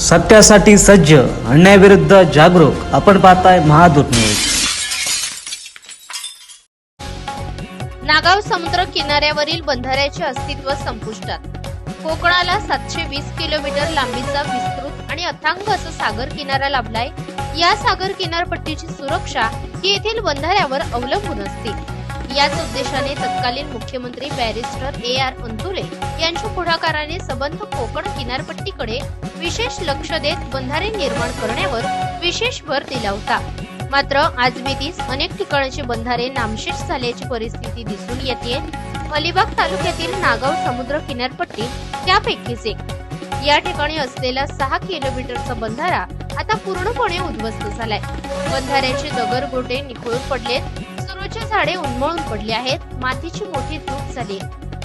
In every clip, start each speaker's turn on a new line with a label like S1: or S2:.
S1: सत्यासाठी सज्ज अन्यायाविरुद्ध जागरूक. आपण पाहताय महादूत न्यूज.
S2: नागाव समुद्र किनाऱ्यावरील बंधाऱ्याचे अस्तित्व संपुष्टात. कोकणाला सातशे वीस किलोमीटर लांबीचा विस्तृत आणि अथांग असा सागर किनारा लाभलाय. या सागर किनारपट्टीची सुरक्षा ही येथील बंधाऱ्यावर अवलंबून असते. याच उद्देशाने तत्कालीन मुख्यमंत्री बॅरिस्टर ए आर अंतुले यांच्या पुढाकाराने सबंध कोकण किनारपट्टीकडे विशेष लक्ष देत बंधारे निर्माण करण्यावर विशेष भर दिला होता. मात्र आज मितीस अनेक ठिकाणचे बंधारे नामशेष झाल्याची परिस्थिती दिसून येते. अलिबाग तालुक्यातील नागाव समुद्र किनारपट्टी त्यापैकीच एक. या ठिकाणी असलेला सहा किलोमीटरचा बंधारा आता पूर्णपणे उद्ध्वस्त झालाय. बंधाऱ्याचे दगड गोटे निखळून पडलेत. सुरूचे झाडे उन्मळून पडली आहेत. मातीची मोठी धूप झाली.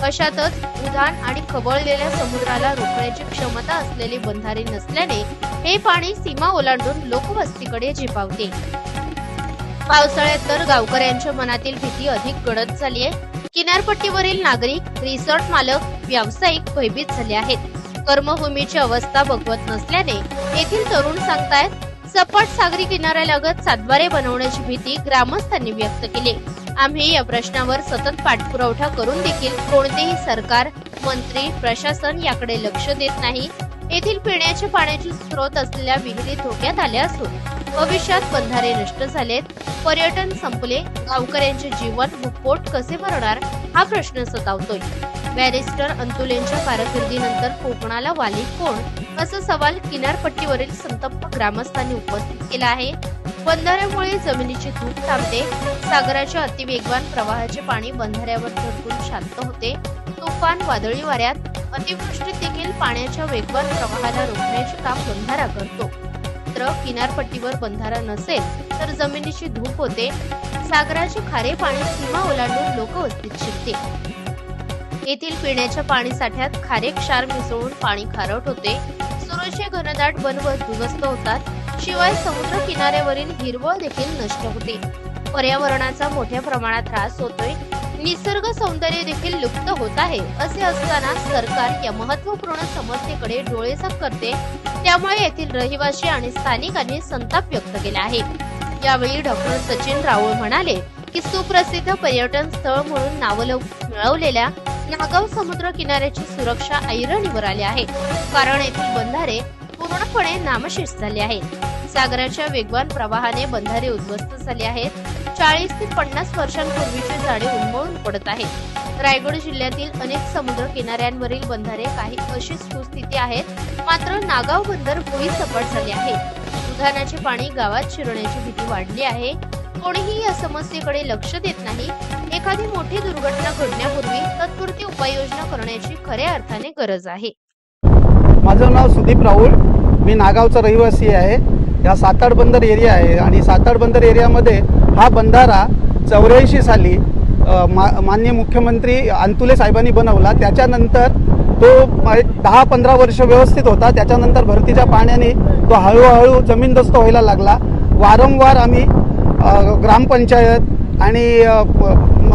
S2: अशातच उधाण आणि खवळलेल्या समुद्राला रोखण्याची क्षमता असलेली बंधारे नसल्याने हे पाणी सीमा ओलांडून लोकवस्तीकडे झेपावते. पावसाळ्यात तर गावकऱ्यांच्या मनातील भीती अधिक गडद झाली आहे किनारपट्टीवरील नागरिक रिसॉर्ट मालक व्यावसायिक भयभीत झाले आहेत. कर्मभूमीची अवस्था बघवत नसल्याने येथील तरुण सांगतायत सपाट सागरी किनाऱ्यालगत सातबारे बनवण्याची भीती ग्रामस्थांनी व्यक्त केली. आम्ही या प्रश्नावर सतत पाठपुरवठा करून देखील कोणतेही सरकार मंत्री प्रशासन याकडे लक्ष देत नाही. येथील पिण्याच्या पाण्याचे स्रोत असलेल्या विहिरी धोक्यात आल्या असून भविष्यात बंधारे नष्ट झालेत. पर्यटन संपले. गावकऱ्यांचे जीवन व कसे भरणार? हा प्रश्न सतावतोय. बॅरिस्टर अंतुलेंच्या कारकिर्दीनंतर कोकणाला वाली कोण? असा सवाल किनारपट्टीवरील संतप्त ग्रामस्थांनी उपस्थित केला आहे. बंधाऱ्यामुळे जमिनीची धूप थांबते. सागराच्या अतिवेगवान प्रवाहाचे पाणी बंधाऱ्यावर धडकून शांत होते. तुफान वादळी वाऱ्यात अतिवृष्टीत देखील पाण्याच्या वेगवान प्रवाहाला रोखण्याचे काम बंधारा करतो. मात्र किनारपट्टीवर बंधारा नसेल तर जमिनीची धूप होते. सागराचे खारे पाणी सीमा ओलांडून लोकवस्तीत शिरते. येथील पिण्याच्या पाणी साठ्यात खारे क्षार मिसळून पाणी खारट होते. सुरूचे घनदाट वन व दुरस्त होतात. शिवाय समुद्र किनाऱ्यावरील हिरवळ देखील नष्ट होते. पर्यावरणाचा मोठ्या प्रमाणात त्रास होतोय. निसर्ग सौंदर्य देखील लुप्त होत आहे असे असताना सरकार या महत्त्वपूर्ण समस्येकडे डोळेझाक करते त्यामुळे येथील रहिवासी आणि स्थानिकांनी संताप व्यक्त केला आहे. यावेळी डॉक्टर सचिन राऊळ म्हणाले की सुप्रसिद्ध पर्यटन स्थळ म्हणून नावलौ मिळवलेल्या नागाव समुद्र किनाऱ्याची सुरक्षा ऐरणीवर आली आहे. कारण येथील बंधारे पूर्णपणे नामशेष झाले आहेत. सागराच्या वेगवान प्रवाहाने बंधारे उद्ध्वस्त झाले आहेत. चाळीस ते पन्नास वर्षांपूर्वीची झाडे उन्मळून पडत आहेत. रायगड जिल्ह्यातील अनेक समुद्र किनाऱ्यांवरील बंधारे काही अशीच सुस्थिती आहेत. मात्र नागाव बंदर भुई सपाट झाले आहे. उधाणाचे पाणी गावात शिरण्याची भीती वाढली आहे. कोणीही या समस्येकडे लक्ष देत नाही. एखादी मोठी दुर्घटना घडण्यापूर्वी तत्पुरती उपाययोजना करण्याची खऱ्या अर्थाने गरज आहे.
S3: माझं नाव सुदीप राऊळ. मी नागावचा रहिवासी आहे. या साताड बंदर एरिया आहे आणि साताड बंदर एरियामध्ये हा बंधारा चौऱ्याऐंशी साली मा माननीय मुख्यमंत्री अंतुले साहेबांनी बनवला. त्याच्यानंतर तो दहा पंधरा वर्ष व्यवस्थित होता. त्याच्यानंतर भरतीच्या पाण्याने तो हळूहळू जमीनदोस्त व्हायला लागला. वारंवार आम्ही ग्रामपंचायत आणि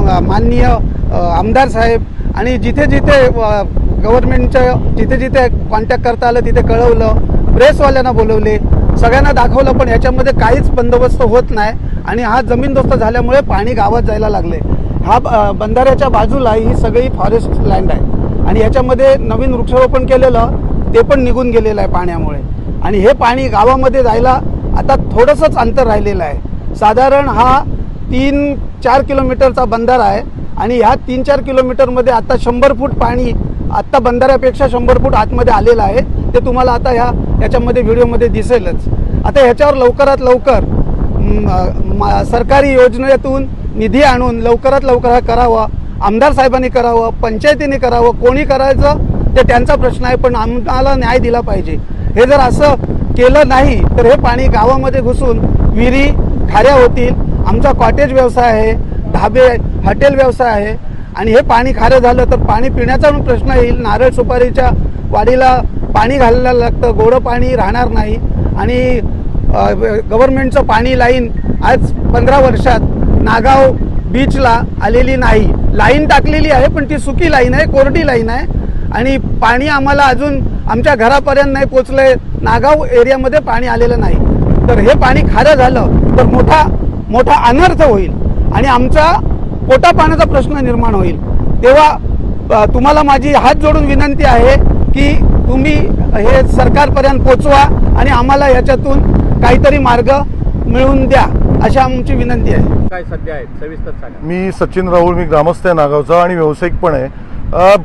S3: माननीय आमदार साहेब आणि जिथे जिथे गव्हर्नमेंटच्या जिथे जिथे कॉन्टॅक्ट करता आलं तिथे कळवलं प्रेसवाल्यांना बोलवले सगळ्यांना दाखवलं पण याच्यामध्ये काहीच बंदोबस्त होत नाही आणि हा जमीनदोस्त झाल्यामुळे पाणी गावात जायला लागले. हा बंधाऱ्याच्या बाजूला ही सगळी फॉरेस्ट लँड आहे. आणि याच्यामध्ये नवीन वृक्षारोपण केलेलं ते पण निघून गेलेलं आहे पाण्यामुळे. आणि हे पाणी गावामध्ये जायला आता थोडंसंच अंतर राहिलेलं आहे. साधारण हा तीन चार किलोमीटरचा बंधारा आहे आणि ह्या तीन चार किलोमीटरमध्ये आता शंभर फूट पाणी आत्ता बंधाऱ्यापेक्षा शंभर फूट आतमध्ये आलेलं आहे. ते तुम्हाला आता ह्या याच्यामध्ये व्हिडिओमध्ये दिसेलच. आता ह्याच्यावर लवकरात लवकर सरकारी योजनेतून निधी आणून लवकरात लवकर हा करावं. आमदार साहेबांनी करावं पंचायतीने करावं कोणी करायचं ते त्यांचा प्रश्न आहे पण आम्हाला न्याय दिला पाहिजे. हे जर असं केलं नाही तर हे पाणी गावामध्ये घुसून विहिरी खाऱ्या होतील आमचा कॉटेज व्यवसाय आहे ढाबे हॉटेल व्यवसाय आहे. आणि हे पाणी खारं झालं तर पाणी पिण्याचा पण प्रश्न येईल. नारळ सुपारीच्या वाडीला पाणी घालायला लागतं गोडं पाणी राहणार नाही. आणि गव्हर्नमेंटचं पाणी लाईन आज पंधरा वर्षात नागाव बीचला आलेली नाही. लाईन टाकलेली आहे पण ती सुकी लाईन आहे कोरडी लाईन आहे. आणि पाणी आम्हाला अजून आमच्या घरापर्यंत नाही पोचलंय. नागाव एरियामध्ये पाणी आलेलं नाही. तर हे पाणी खारं झालं तर मोठा मोठा अनर्थ होईल आणि आमचा पोटा पाण्याचा प्रश्न निर्माण होईल. तेव्हा तुम्हाला माझी हात जोडून विनंती आहे की तुम्ही हे सरकारपर्यंत पोचवा आणि आम्हाला याच्यातून काहीतरी मार्ग मिळवून द्या अशी आमची विनंती आहे.
S4: काय सध्या आहेत? सविस्तर सांगा.
S5: मी सचिन राहुल मी ग्रामस्थ आहे नागावचा आणि व्यावसायिक पण आहे.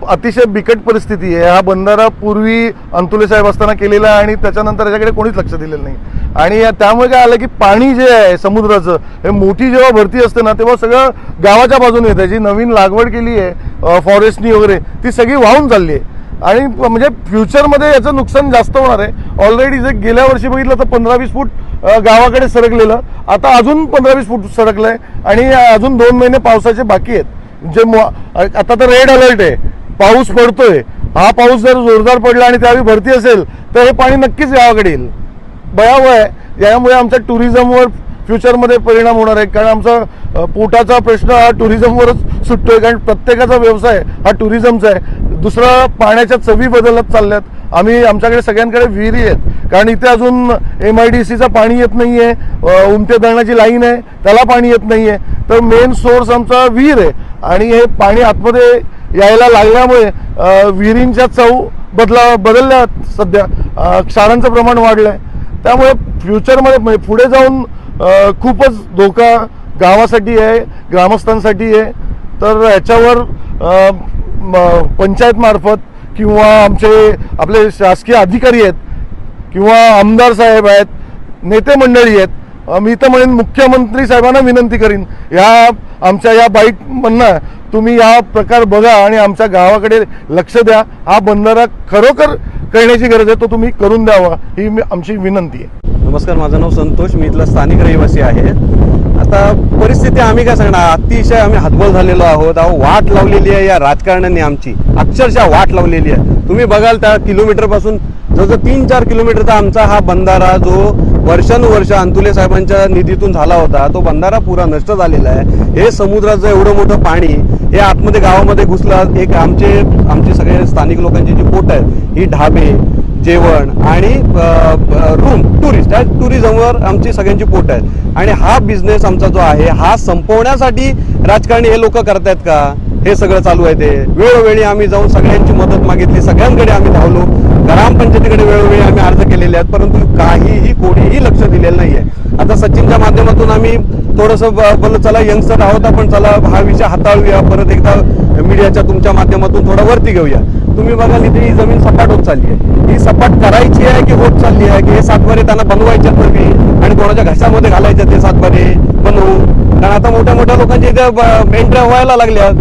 S5: अतिशय बिकट परिस्थिती आहे. हा बंधारा पूर्वी अंतुले साहेब असताना केलेला आहे आणि त्याच्यानंतर याच्याकडे कोणीच लक्ष दिलेलं नाही. आणि त्यामुळे काय आलं की पाणी जे आहे समुद्राचं हे मोठी जेव्हा भरती असते ना तेव्हा सगळं गावाच्या बाजूने येतं. जी नवीन लागवड केली आहे फॉरेस्टनी वगैरे ती सगळी वाहून चालली आहे. आणि म्हणजे फ्युचरमध्ये याचं नुकसान जास्त होणार आहे. ऑलरेडी जे गेल्या वर्षी बघितलं तर पंधरा वीस फूट गावाकडे सरकलेलं. आता अजून पंधरा वीस फूट आहे आणि अजून दोन महिने पावसाचे बाकी आहेत. जे आता तर रेड अलर्ट आहे. पाऊस पडतोय. हा पाऊस जर जोरदार पडला आणि त्यावेळी भरती असेल तर हे पाणी नक्कीच गावाकडे येईल. भयावह आहे. यामुळे आमच्या टुरिझमवर फ्युचरमध्ये परिणाम होणार आहे. कारण आमचा पोटाचा प्रश्न हा टुरिझमवरच सुटतोय. कारण प्रत्येकाचा व्यवसाय हा टुरिझमचा आहे. दुसरा पाण्याच्या चवी बदलत चालल्यात. आम्ही आमच्याकडे सगळ्यांकडे विहिरी आहेत. कारण इथे अजून एम आय डी सीचं पाणी येत नाही आहे उमटे धरणाची लाईन आहे. त्याला पाणी येत नाही आहे तर मेन सोर्स आमचा विहीर आहे. आणि हे पाणी आतमध्ये यायला लागल्यामुळे विहिरींच्या चव बदला बदलल्या सध्या. क्षारांचं प्रमाण आहे त्यामुळे फ्युचरमध्ये म्हणजे पुढे जाऊन खूपच धोका गावासाठी आहे ग्रामस्थांसाठी आहे. तर याच्यावर पंचायतमार्फत किंवा आमचे आपले शासकीय अधिकारी आहेत किंवा आमदार साहेब आहेत नेते मंडळी आहेत मी तर म्हणेन मुख्यमंत्री साहेबांना विनंती करीन या आमच्या या बाईक म्हणणं तुम्ही हा प्रकार बघा आणि आमच्या गावाकडे लक्ष द्या. हा बंधारा खरोखर करण्याची गरज आहे तो तुम्ही करून द्यावा ही आमची विनंती आहे.
S6: नमस्कार माझं नाव संतोष मी इथला स्थानिक रहिवासी आहे. आता परिस्थिती आम्ही काय सांगणार? अतिशय आम्ही हातबल झालेलो आहोत. अहो वाट लावलेली आहे या राजकारण्यांनी आमची. अक्षरशः वाट लावलेली आहे. तुम्ही बघाल त्या किलोमीटर जसं तीन चार किलोमीटरचा आमचा हा बंधारा जो वर्षानुवर्ष अंतुले साहेबांच्या निधीतून झाला होता तो बंधारा पुरा नष्ट झालेला आहे. हे समुद्राचं एवढं मोठं पाणी हे आतमध्ये गावामध्ये घुसलं एक आमचे आमचे सगळे स्थानिक लोकांची जी पोट आहेत ही ढाबे जेवण आणि रूम टुरिस्ट या टुरिझमवर आमची सगळ्यांची पोट आहेत. आणि हा बिझनेस आमचा जो आहे हा संपवण्यासाठी राजकारणी हे लोक करतायत का? हे सगळं चालू आहे ते. वेळोवेळी आम्ही जाऊन सगळ्यांची मदत मागितली सगळ्यांकडे आम्ही धावलो. ग्रामपंचायतीकडे वेळोवेळी आम्ही अर्ज केलेले आहेत परंतु काहीही कोणीही लक्ष दिलेलं नाहीये. आता सचिनच्या माध्यमातून आम्ही थोडंसं बोललो चला यंगस्टर आहोत आपण चला हा विषय हाताळूया परत एकदा मीडियाच्या तुमच्या माध्यमातून थोडा वरती घेऊया. तुम्ही बघाल इथे ही जमीन सपाट होत चालली आहे. ही सपाट करायची आहे की होत चालली आहे की हे सातबारे त्यांना बनवायच्या नवी आणि कोणाच्या घशामध्ये घालायचे ते सातबारे बनवून कारण आता मोठ्या मोठ्या लोकांच्या इथे एंट्र्या व्हायला लागल्यात.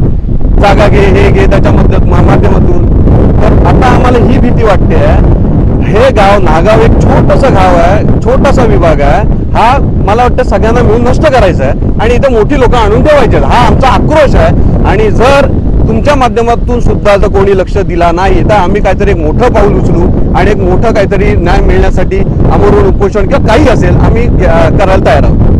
S6: जागा घे हे घे त्याच्या माध्यमातून. आता आम्हाला ही भीती वाटते हे गाव नागाव एक छोटस गाव आहे छोटासा विभाग आहे. हा मला वाटतं सगळ्यांना मिळून नष्ट करायचा आहे आणि इथं मोठी लोक आणून ठेवायचे हा आमचा आक्रोश आहे. आणि जर तुमच्या माध्यमातून सुद्धा जर कोणी लक्ष दिला नाही तर आम्ही काहीतरी एक मोठं पाऊल उचलू आणि एक मोठं काहीतरी न्याय मिळण्यासाठी आमरून उपोषण किंवा काही असेल आम्ही करायला तयार आहोत.